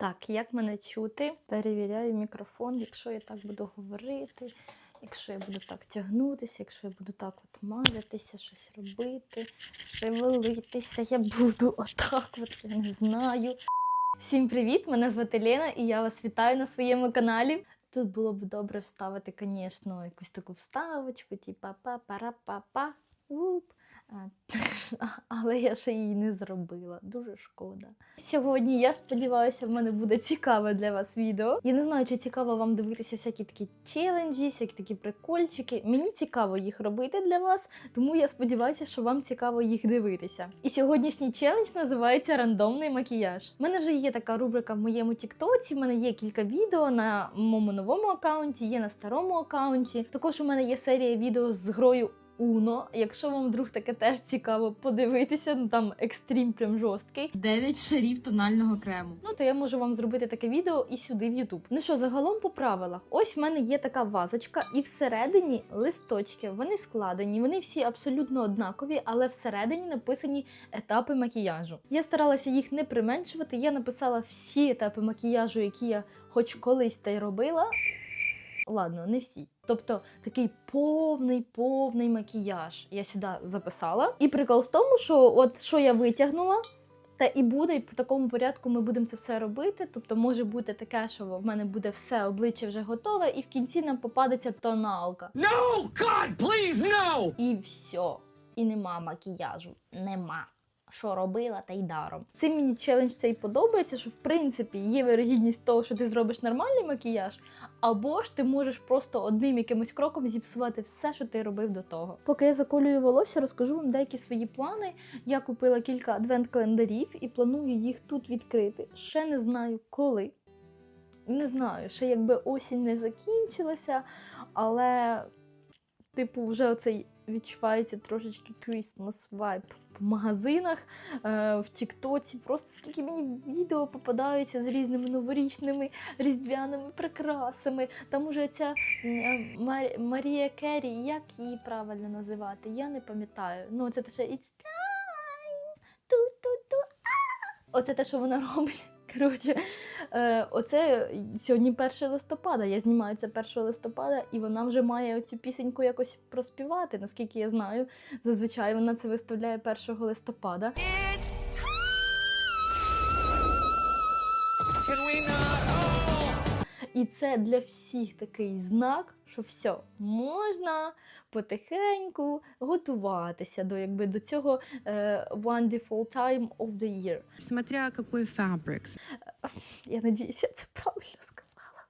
Так, як мене чути? Перевіряю мікрофон, якщо я так буду говорити, якщо я буду так тягнутися, якщо я буду так от мазатися, щось робити, шевелитися, я буду отак, от я не знаю. Всім привіт! Мене звати Лена і я вас вітаю на своєму каналі. Тут було б добре вставити, звісно, якусь таку вставочку, типа па-пара-па-па, уп. Але я ще її не зробила. Дуже шкода. Сьогодні я сподіваюся, в мене буде цікаве для вас відео. Я не знаю, чи цікаво вам дивитися всякі такі челенджі, всякі такі прикольчики. Мені цікаво їх робити для вас, тому я сподіваюся, що вам цікаво їх дивитися. І сьогоднішній челендж називається рандомний макіяж. У мене вже є така рубрика в моєму Тіктоці. В мене є кілька відео на моєму новому аккаунті, є на старому аккаунті. Також у мене є серія відео з грою. Уно, якщо вам вдруг таке теж цікаво подивитися, ну там екстрім прям жорсткий. 9 шарів тонального крему. Ну то я можу вам зробити таке відео і сюди в Ютуб. Ну що, загалом по правилах, ось в мене є така вазочка, і всередині листочки. Вони складені, вони всі абсолютно однакові, але всередині написані етапи макіяжу. Я старалася їх не применшувати. Я написала всі етапи макіяжу, які я хоч колись та й робила. Ладно, не всі. Тобто такий повний, повний макіяж я сюди записала. І прикол в тому, що от що я витягнула, та і буде, і по такому порядку ми будемо це все робити. Тобто може бути таке, що в мене буде все обличчя вже готове, і в кінці нам попадеться тоналка. No! God, please, no! І все. І нема макіяжу. Нема. Що робила, та й даром. Цим мені челендж цей подобається, що в принципі є вирогідність того, що ти зробиш нормальний макіяж, або ж ти можеш просто одним якимось кроком зіпсувати все, що ти робив до того. Поки я заколюю волосся, розкажу вам деякі свої плани. Я купила кілька адвент-календарів і планую їх тут відкрити. Ще не знаю коли. Не знаю, ще якби осінь не закінчилася, але, типу, вже оцей відчувається трошечки Christmas vibe магазинах, е, в Тіктоці. Просто скільки мені відео попадаються з різними новорічними різдвяними прикрасами. Там уже ця Мар- Марія Керрі, як її правильно називати? Я не пам'ятаю. Ну, це те, що It's time. Ту-ту-ту. Оце те, що вона робить. Коротше, оце сьогодні 1 листопада. Я знімаю це 1 листопада, і вона вже має цю пісеньку якось проспівати. Наскільки я знаю, зазвичай вона це виставляє 1 листопада. І це для всіх такий знак, що все можна потихеньку готуватися до якби до цього uh, wonderful time of the year. Смотря який фабрик. Я надіюся, я це правильно сказала.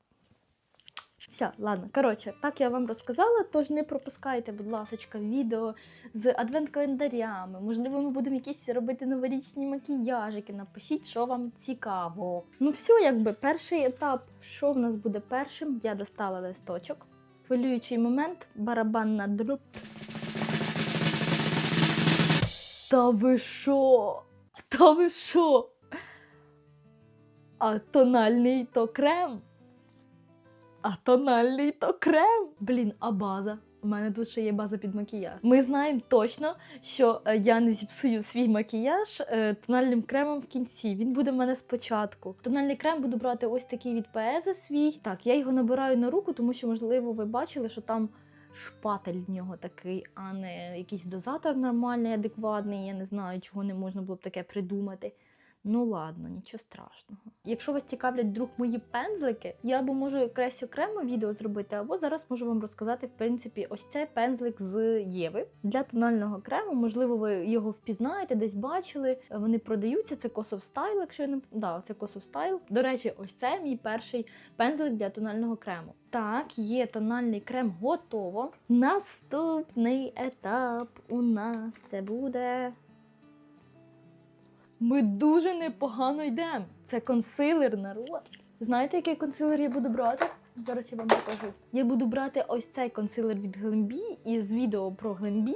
Все, ладно. Коротше, так я вам розказала, тож не пропускайте, будь ласка, відео з адвент-календарями. Можливо, ми будемо якісь робити новорічні макіяжики. Напишіть, що вам цікаво. Ну, все, якби перший етап, що в нас буде першим, я достала листочок. Хвилюючий момент, барабан на дроб. Та ви що? Та ви що? А тональний то крем. А тональний то крем. Блін, а база. У мене тут ще є база під макіяж. Ми знаємо точно, що е, я не зіпсую свій макіяж е, тональним кремом в кінці. Він буде в мене спочатку. Тональний крем буду брати ось такий від Пеза свій. Так, я його набираю на руку, тому що, можливо, ви бачили, що там шпатель в нього такий, а не якийсь дозатор нормальний, адекватний. Я не знаю, чого не можна було б таке придумати. Ну ладно, нічого страшного. Якщо вас цікавлять вдруг мої пензлики, я або можу якесь окремо відео зробити, або зараз можу вам розказати, в принципі, ось цей пензлик з Єви для тонального крему. Можливо, ви його впізнаєте, десь бачили. Вони продаються. Це Kosov Style, якщо я не да, це Kosov Style. До речі, ось це мій перший пензлик для тонального крему. Так, є тональний крем готово. Наступний етап у нас це буде. Ми дуже непогано йдемо. Це консилер, народ. Знаєте, який консилер я буду брати? Зараз я вам покажу. Я буду брати ось цей консилер від Glambi із відео про Glambi.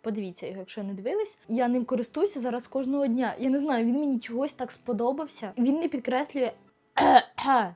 Подивіться його, якщо не дивились. Я ним користуюся зараз кожного дня. Я не знаю, він мені чогось так сподобався. Він не підкреслює.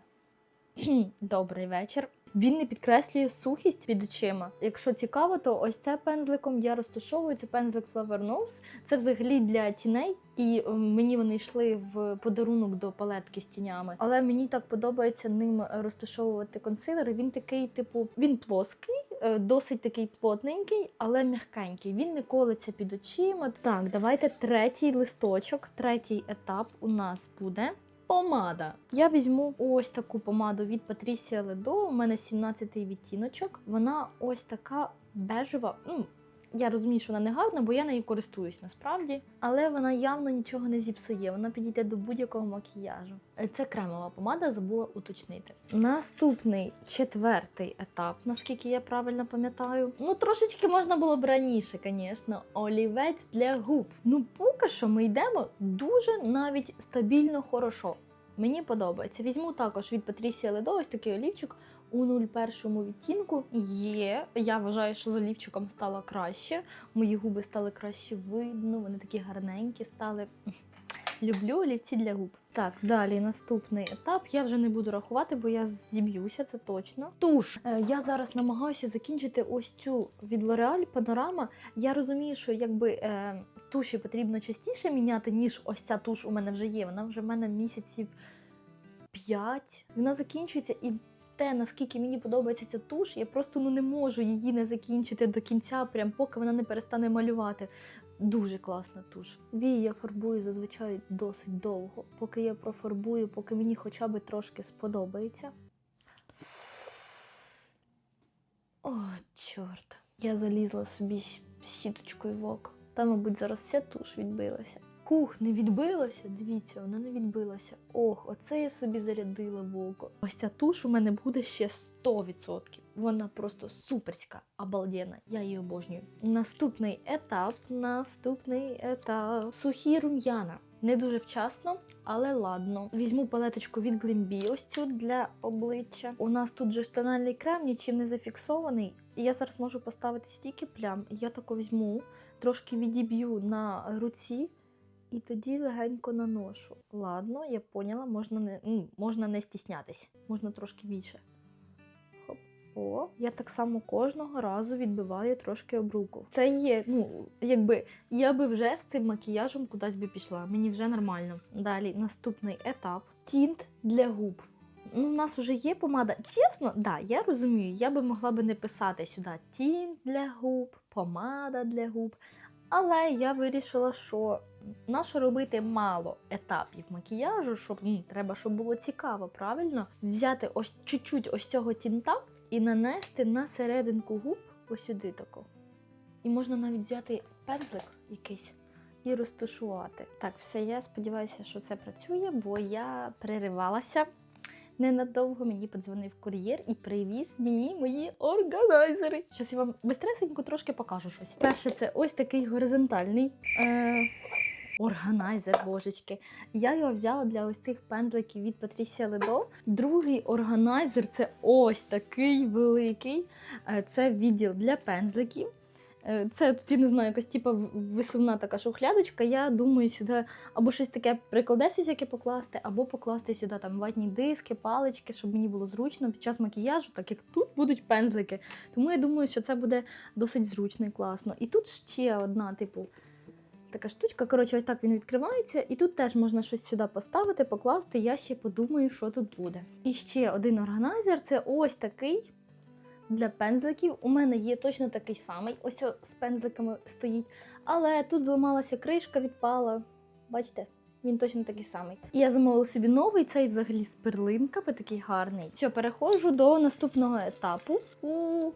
Добрий вечір. Він не підкреслює сухість під очима. Якщо цікаво, то ось це пензликом я розташовую. Це пензлик Flower Nose. Це взагалі для тіней. І е, мені вони йшли в подарунок до палетки з тінями. Але мені так подобається ним розташовувати консилер. Він такий, типу, він плоский, е, досить такий плотненький, але м'якенький. Він не колиться під очима. Так, давайте третій листочок, третій етап у нас буде. Помада. Я візьму ось таку помаду від Patricia Ledo. У мене 17-й відтіночок. Вона ось така бежева. Я розумію, що вона не гарна, бо я нею користуюсь насправді. Але вона явно нічого не зіпсує. Вона підійде до будь-якого макіяжу. Е, Це кремова помада, забула уточнити. Наступний четвертий етап, наскільки я правильно пам'ятаю. Ну, трошечки можна було б раніше, звісно. Олівець для губ. Ну, поки що ми йдемо дуже навіть стабільно хорошо. Мені подобається. Візьму також від Патрісія Ледо такий олівчик у 01 відтінку. Є. Я вважаю, що з олівчиком стало краще. Мої губи стали краще видно, вони такі гарненькі стали. Люблю олівці для губ. Так, далі наступний етап. Я вже не буду рахувати, бо я зіб'юся, це точно. Туш. Е, я зараз намагаюся закінчити ось цю від L'Oreal Panorama. Я розумію, що якби е, туші потрібно частіше міняти, ніж ось ця туш у мене вже є. Вона вже в мене місяців 5. Вона закінчується і. Те, наскільки мені подобається ця туш, я просто ну не можу її не закінчити до кінця, прям поки вона не перестане малювати. Дуже класна туш. Вії я фарбую зазвичай досить довго, поки я профарбую, поки мені хоча б трошки сподобається. О, чорт. Я залізла собі щіточкою в око. Та, мабуть, зараз вся туш відбилася. Кух, не відбилася? Дивіться, вона не відбилася. Ох, оце я собі зарядила в око. Ось ця туш у мене буде ще 100%. Вона просто суперська, обалденна. Я її обожнюю. Наступний етап. Наступний етап. Сухі рум'яна. Не дуже вчасно, але ладно. Візьму палеточку від Glimby, для обличчя. У нас тут же тональний крем, нічим не зафіксований. Я зараз можу поставити стільки плям. Я тако візьму, трошки відіб'ю на руці. І тоді легенько наношу. Ладно, я поняла, можна не, ну, можна не стіснятись, можна трошки більше. Хоп. О, я так само кожного разу відбиваю трошки об руку. Це є, ну, якби я би вже з цим макіяжем кудись би пішла. Мені вже нормально. Далі наступний етап: тінт для губ. Ну, у нас вже є помада. Чесно, да, я розумію, я би могла би не писати сюди тінт для губ, помада для губ. Але я вирішила, що нащо робити мало етапів макіяжу, щоб ну, треба, щоб було цікаво, правильно? Взяти ось чуть-чуть ось цього тінта і нанести на серединку губ ось сюди тако. І можна навіть взяти пензлик якийсь і розташувати. Так, все, я сподіваюся, що це працює, бо я переривалася. Ненадовго мені подзвонив кур'єр і привіз мені мої органайзери. Зараз я вам бистресенько трошки покажу щось. Перше, це ось такий горизонтальний е, органайзер, божечки. Я його взяла для ось цих пензликів від Patricia Ledo. Другий органайзер це ось такий великий. Е, Це відділ для пензликів. Е, Це тут, я не знаю, якась типа висувна така шухлядочка. Я думаю, сюди або щось таке прикладеться, яке покласти, або покласти сюди там ватні диски, палички, щоб мені було зручно під час макіяжу, так як тут будуть пензлики. Тому я думаю, що це буде досить зручно і класно. І тут ще одна, типу. Така штучка, коротше, ось так він відкривається, і тут теж можна щось сюди поставити, покласти. Я ще подумаю, що тут буде. І ще один органайзер це ось такий для пензликів. У мене є точно такий самий, ось з пензликами стоїть. Але тут зламалася кришка, відпала. Бачите? Він точно такий самий. І я замовила собі новий, цей взагалі з перлинками, такий гарний. Все, переходжу до наступного етапу. У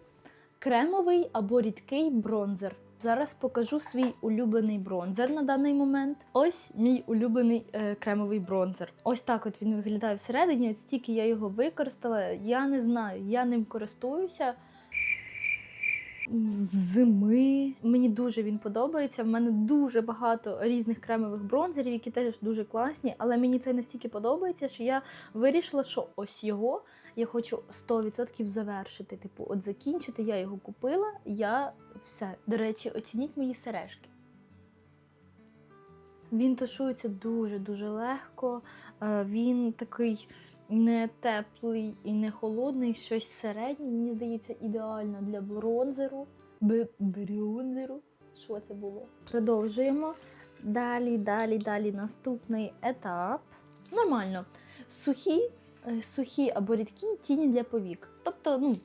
кремовий або рідкий бронзер. Зараз покажу свій улюблений бронзер на даний момент. Ось мій улюблений е, кремовий бронзер. Ось так от він виглядає всередині. От стільки я його використала. Я не знаю, я ним користуюся. Зими мені дуже він подобається. В мене дуже багато різних кремових бронзерів, які теж дуже класні. Але мені це настільки подобається, що я вирішила, що ось його я хочу 100% завершити. Типу, от закінчити, я його купила, я все. До речі, оцініть мої сережки. Він тушується дуже-дуже легко. е, Він такий не теплий і не холодний, щось середнє. Мені здається, ідеально для бронзеру. Б- бронзеру. Що це було? Продовжуємо. Далі, далі, далі. Наступний етап. Нормально. Сухі, сухі або рідкі тіні для повік. Тобто, ну,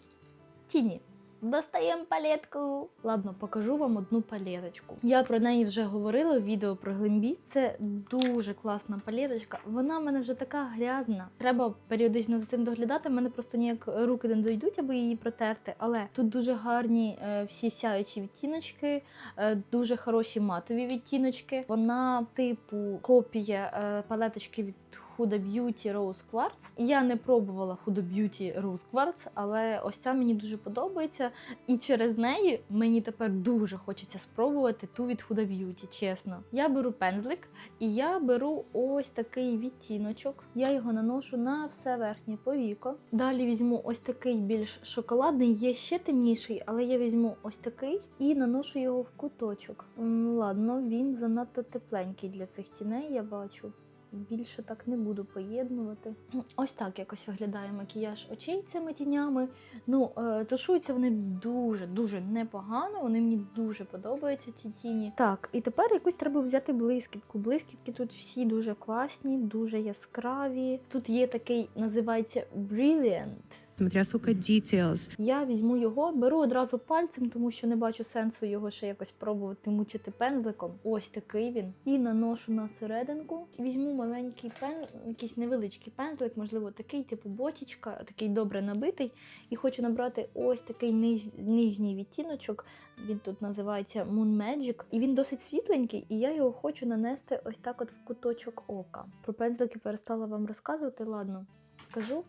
тіні. Достаємо палетку. Ладно, покажу вам одну палеточку. Я про неї вже говорила в відео про глимбі. Це дуже класна палеточка. Вона в мене вже така грязна. Треба періодично за цим доглядати. В мене просто ніяк руки не дойдуть, аби її протерти. Але тут дуже гарні е, всі сяючі відтіночки, е, дуже хороші матові відтіночки. Вона, типу, копія е, палеточки від Huda Beauty Rose Quartz. Я не пробувала Huda Beauty Rose Quartz, але ось ця мені дуже подобається. І через неї мені тепер дуже хочеться спробувати ту від Huda Beauty, чесно. Я беру пензлик і я беру ось такий відтіночок. Я його наношу на все верхнє повіко. Далі візьму ось такий більш шоколадний, є ще темніший, але я візьму ось такий і наношу його в куточок. Ладно, він занадто тепленький для цих тіней, я бачу. Більше так не буду поєднувати. Ось так якось виглядає макіяж очей цими тінями. Ну, е, тушуються вони дуже дуже непогано. Вони мені дуже подобаються ці тіні. Так, і тепер якусь треба взяти блискітку. Блискітки тут всі дуже класні, дуже яскраві. Тут є такий, називається Brilliant. Смотря сколько details. Я візьму його, беру одразу пальцем, тому що не бачу сенсу його ще якось пробувати мучити пензликом. Ось такий він. І наношу на серединку. Візьму маленький пен, якийсь невеличкий пензлик, можливо, такий, типу бочечка, такий добре набитий. І хочу набрати ось такий ниж, нижній відтіночок. Він тут називається Moon Magic. І він досить світленький, і я його хочу нанести ось так от в куточок ока. Про пензлики перестала вам розказувати. Ладно, скажу.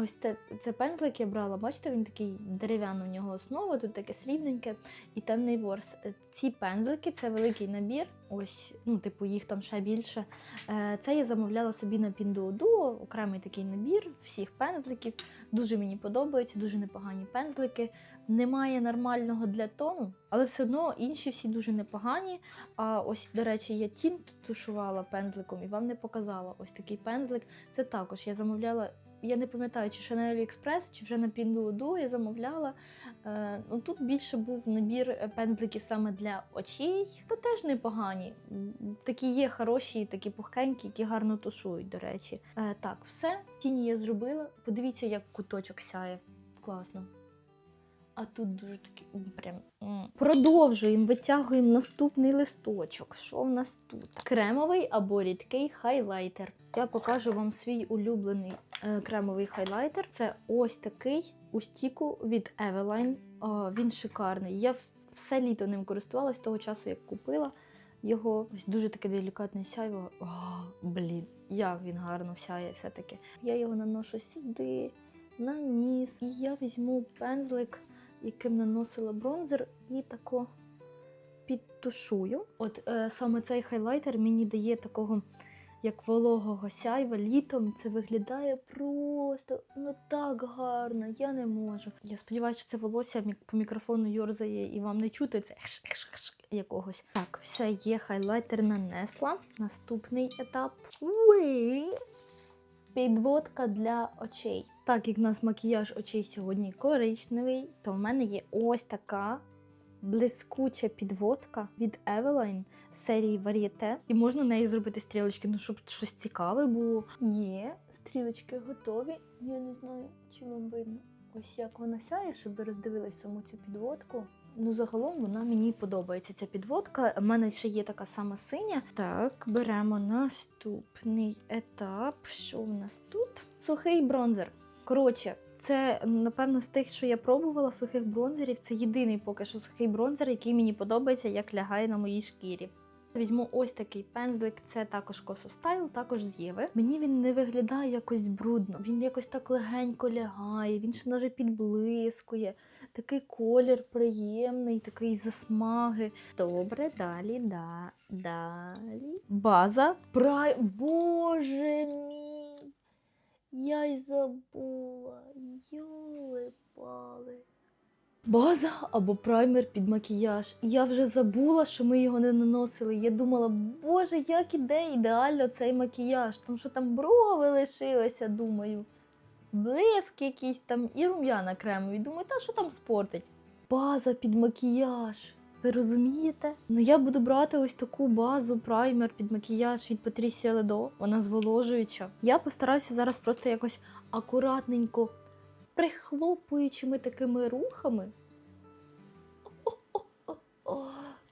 Ось це, це пензлик я брала, бачите, він такий дерев'яна у нього основа, тут таке срібненьке і темний ворс. Е, Ці пензлики це великий набір. Ось, ну, типу, їх там ще більше. Е, Це я замовляла собі на Pinduoduo, окремий такий набір всіх пензликів. Дуже мені подобається, дуже непогані пензлики. Немає нормального для тону, але все одно інші всі дуже непогані. А ось, до речі, я тінт тушувала пензликом і вам не показала. Ось такий пензлик. Це також я замовляла. Я не пам'ятаю, чи ще на AliExpress, чи вже на Pinduoduo я замовляла. Е, ну, тут більше був набір е, пензликів саме для очей, та теж непогані. Такі є хороші, такі пухкенькі, які гарно тушують, до речі. Е, так, все. Тіні я зробила. Подивіться, як куточок сяє. Класно. А тут дуже такі прям. Продовжуємо, витягуємо наступний листочок. Що в нас тут? Кремовий або рідкий хайлайтер. Я покажу вам свій улюблений е, кремовий хайлайтер. Це ось такий у стіку від Eveline. Він шикарний. Я все літо ним користувалась того часу, як купила його. Ось дуже таке делікатне сяйво. О, блін, як він гарно сяє все-таки. Я його наношу сюди, на ніс. І я візьму пензлик, яким наносила бронзер, і тако підтушую. От е, саме цей хайлайтер мені дає такого як вологого сяйва літом. Це виглядає просто ну так гарно, я не можу. Я сподіваюся, що це волосся по мікрофону йорзає і вам не чути це якогось. Так, все є, хайлайтер нанесла. Наступний етап. Підводка для очей. Так як в нас макіяж очей сьогодні коричневий, то в мене є ось така блискуча підводка від Eveline серії Varieté. І можна неї зробити стрілочки, ну щоб щось цікаве було. Є стрілочки готові. Я не знаю, чи вам видно. Ось як вона сяє, щоб ви роздивились саму цю підводку. Ну, загалом вона мені подобається ця підводка. У мене ще є така сама синя. Так, беремо наступний етап. Що в нас тут? Сухий бронзер. Коротше, це напевно з тих, що я пробувала сухих бронзерів. Це єдиний поки що сухий бронзер, який мені подобається, як лягає на моїй шкірі. Візьму ось такий пензлик, це також Style, також з Єви. Мені він не виглядає якось брудно. Він якось так легенько лягає, він ще навіть підблискує. Такий колір приємний, такий засмаги. Добре, далі, да, далі. База. Прай. Боже мій! Я й забула. Йоли пали. База або праймер під макіяж. Я вже забула, що ми його не наносили. Я думала, боже, як іде ідеально цей макіяж. Тому що там брови лишилися, думаю. блиск якийсь там і рум'яна кремові. Думаю, та що там спортить? База під макіяж. Ви розумієте? Ну я буду брати ось таку базу праймер під макіяж від Патрісія Ледо. Вона зволожуюча. Я постараюся зараз просто якось акуратненько, прихлопуючими такими рухами.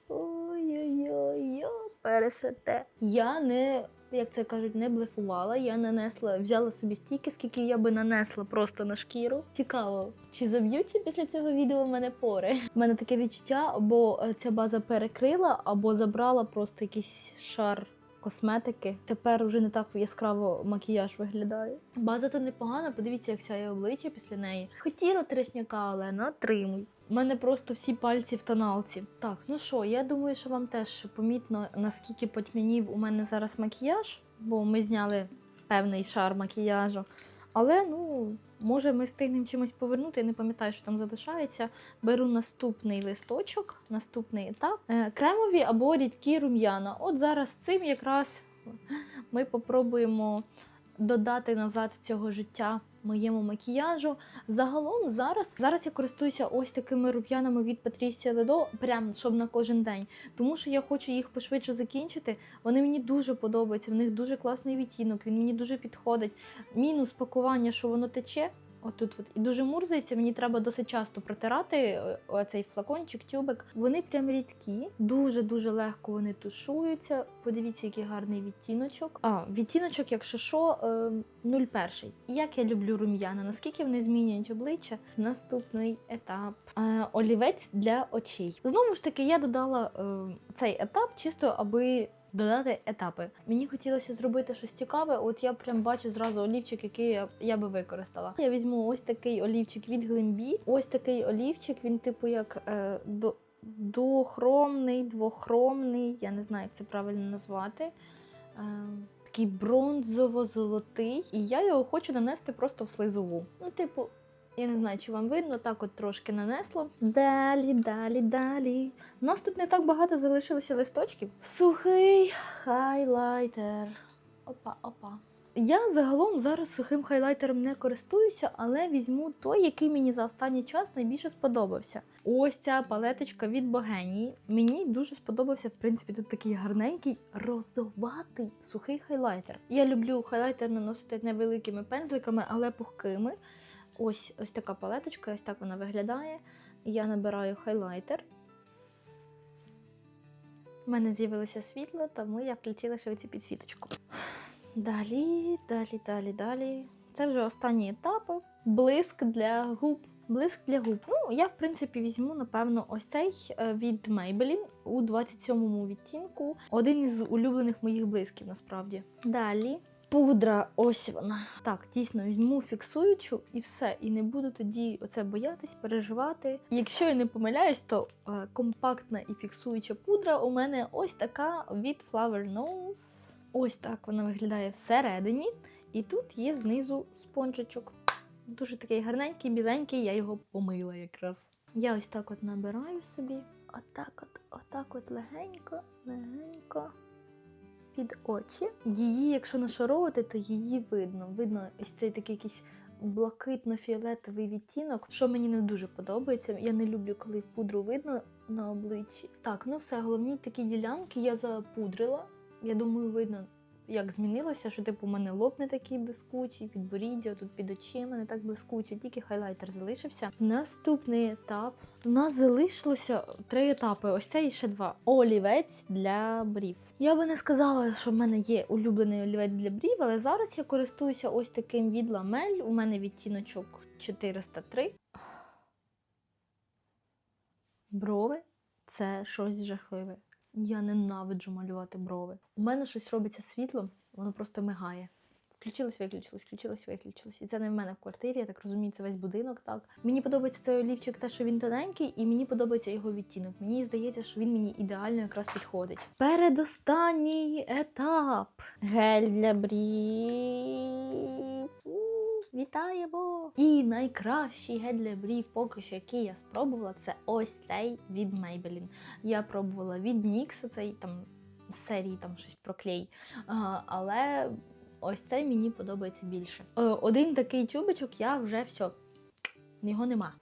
Ой-ой-ой, я пересете. Я не, як це кажуть, не блефувала. Я нанесла, взяла собі стільки, скільки я би нанесла просто на шкіру. Цікаво, чи заб'ються після цього відео в мене пори? У мене таке відчуття, або е, ця база перекрила, або забрала просто якийсь шар. Косметики тепер уже не так яскраво макіяж виглядає. База то непогана, подивіться, як сяє обличчя після неї. Хотіла трешняка, але натримуй. У мене просто всі пальці в тоналці. Так, ну що, я думаю, що вам теж помітно, наскільки потьмянів у мене зараз макіяж, бо ми зняли певний шар макіяжу. Але ну, може, ми встигнемо чимось повернути. Я не пам'ятаю, що там залишається. Беру наступний листочок, наступний етап. Е, Кремові або рідкі рум'яна. От зараз цим якраз ми попробуємо додати назад цього життя моєму макіяжу. Загалом зараз, зараз я користуюся ось такими руб'янами від Patricia Ледо, прям щоб на кожен день. Тому що я хочу їх пошвидше закінчити. Вони мені дуже подобаються, в них дуже класний відтінок, він мені дуже підходить. Мінус пакування, що воно тече. Отут от і дуже мурзається. Мені треба досить часто протирати е, оцей флакончик, тюбик. Вони прям рідкі, дуже дуже легко вони тушуються. Подивіться, який гарний відтіночок. А відтіночок, якщо що, е, 01. Як я люблю рум'яна, наскільки вони змінюють обличчя? Наступний етап. Е, олівець для очей. Знову ж таки, я додала е, цей етап чисто аби додати етапи. Мені хотілося зробити щось цікаве. От я прям бачу зразу олівчик, який я, я би використала. Я візьму ось такий олівчик від Глимбі. Ось такий олівчик, він типу як е, до, дохромний, двохромний. Я не знаю, як це правильно назвати. Е, такий бронзово-золотий. І я його хочу нанести просто в слизову. Ну, типу. Я не знаю, чи вам видно, так от трошки нанесла. Далі, далі, далі. У нас тут не так багато залишилося листочків. Сухий хайлайтер. Опа, опа. Я загалом зараз сухим хайлайтером не користуюся, але візьму той, який мені за останній час найбільше сподобався. Ось ця палеточка від Богенії. Мені дуже сподобався, в принципі, тут такий гарненький розоватий сухий хайлайтер. Я люблю хайлайтер наносити невеликими пензликами, але пухкими. Ось ось така палеточка, ось так вона виглядає. Я набираю хайлайтер. У мене з'явилося світло, тому я включила цю підсвіточку. Далі, далі, далі, далі. Це вже останні етапи. Блиск для губ. Блиск для губ. Ну, я, в принципі, візьму, напевно, ось цей е, від Maybelline у 27-му відтінку. Один із улюблених моїх блисків, насправді. Далі. Пудра, ось вона. Так, дійсно візьму фіксуючу і все. І не буду тоді оце боятись, переживати. Якщо я не помиляюсь, то е, компактна і фіксуюча пудра у мене ось така від Flower Nose. Ось так вона виглядає всередині. І тут є знизу спонжичок. Дуже такий гарненький, біленький, я його помила якраз. Я ось так от набираю собі. Отак от, отак от легенько, легенько під очі. Її, якщо нашаровувати, то її видно. Видно ось цей такий якийсь блакитно-фіолетовий відтінок, що мені не дуже подобається. Я не люблю, коли пудру видно на обличчі. Так, ну все, головні такі ділянки я запудрила. Я думаю, видно. Як змінилося, що типу у мене лоб не такий блискучий, підборіддя, тут під очима не так блискуче, тільки хайлайтер залишився. Наступний етап. У нас залишилося три етапи. Ось це і ще два. Олівець для брів. Я би не сказала, що в мене є улюблений олівець для брів, але зараз я користуюся ось таким від ламель. У мене відтіночок 403. Брови це щось жахливе. Я ненавиджу малювати брови. У мене щось робиться світлом, воно просто мигає. Включилось, виключилось, включилось, виключилось. І це не в мене в квартирі, я так розумію, це весь будинок. Так мені подобається цей олівчик, те, що він тоненький, і мені подобається його відтінок. Мені здається, що він мені ідеально якраз підходить. Передостанній етап. Гель для брів. Вітаємо! І найкращий гель для брів, поки що, який я спробувала, це ось цей від Maybelline. Я пробувала від NYX, цей там серії там щось про клей. А, але ось цей мені подобається більше. Е, один такий чубичок, я вже все. Його нема.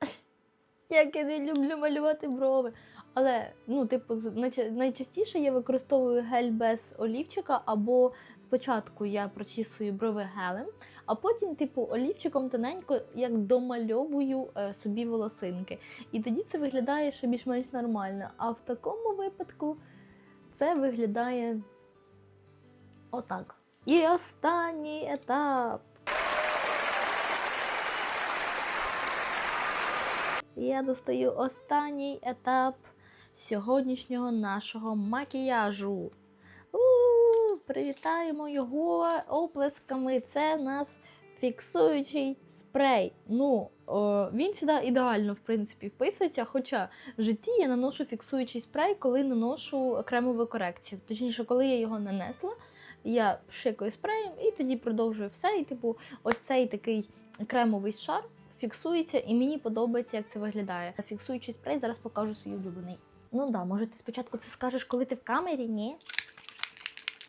Як я не люблю малювати брови. Але, ну, типу, найчастіше я використовую гель без олівчика, або спочатку я прочісую брови гелем, а потім, типу, олівчиком тоненько як домальовую е, собі волосинки. І тоді це виглядає ще більш-менш нормально. А в такому випадку це виглядає отак. І останній етап. Я достаю останній етап сьогоднішнього нашого макіяжу. Привітаємо його оплесками. Це в нас фіксуючий спрей. Ну, о, він сюди ідеально, в принципі, вписується. Хоча в житті я наношу фіксуючий спрей, коли наношу кремову корекцію. Точніше, коли я його нанесла, я пшикаю спреєм і тоді продовжую все. І, типу, ось цей такий кремовий шар фіксується, і мені подобається, як це виглядає. Фіксуючий спрей зараз покажу свій улюблений. Ну да, може, ти спочатку це скажеш, коли ти в камері? Ні.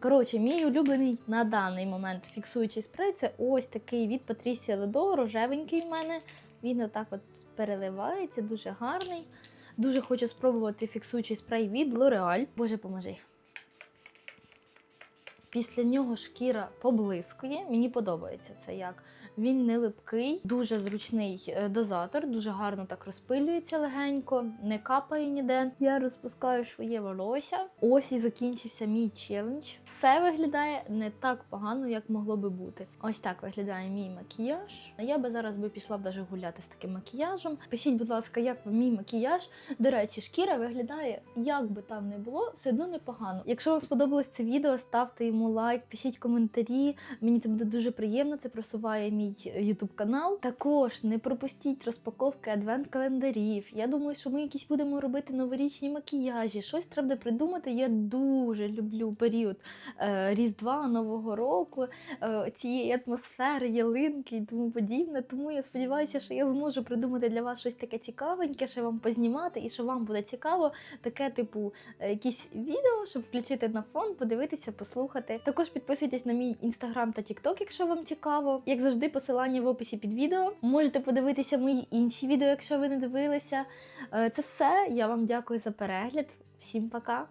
Коротше, мій улюблений на даний момент фіксуючий спрей це ось такий від Патрісія Ледо, рожевенький в мене. Він отак от переливається, дуже гарний. Дуже хочу спробувати фіксуючий спрей від L'Oreal. Боже, поможи. Після нього шкіра поблискує. Мені подобається це як. Він не липкий, дуже зручний е, дозатор, дуже гарно так розпилюється легенько, не капає ніде. Я розпускаю своє волосся. Ось і закінчився мій челендж. Все виглядає не так погано, як могло би бути. Ось так виглядає мій макіяж. Я би зараз би пішла б даже гуляти з таким макіяжем. Пишіть, будь ласка, як вам мій макіяж. До речі, шкіра виглядає, як би там не було, все одно непогано. Якщо вам сподобалось це відео, ставте йому лайк, пишіть коментарі. Мені це буде дуже приємно. Це просуває мій YouTube канал. Також не пропустіть розпаковки адвент-календарів. Я думаю, що ми якісь будемо робити новорічні макіяжі. Щось треба придумати. Я дуже люблю період е, Різдва, Нового року, е, цієї атмосфери, ялинки і тому подібне. Тому я сподіваюся, що я зможу придумати для вас щось таке цікавеньке, що вам познімати, і що вам буде цікаво. Таке, типу, е, якісь відео, щоб включити на фон, подивитися, послухати. Також підписуйтесь на мій інстаграм та тікток, якщо вам цікаво. Як завжди, посилання в описі під відео. Можете подивитися мої інші відео, якщо ви не дивилися. Е, Це все. Я вам дякую за перегляд. Всім пока!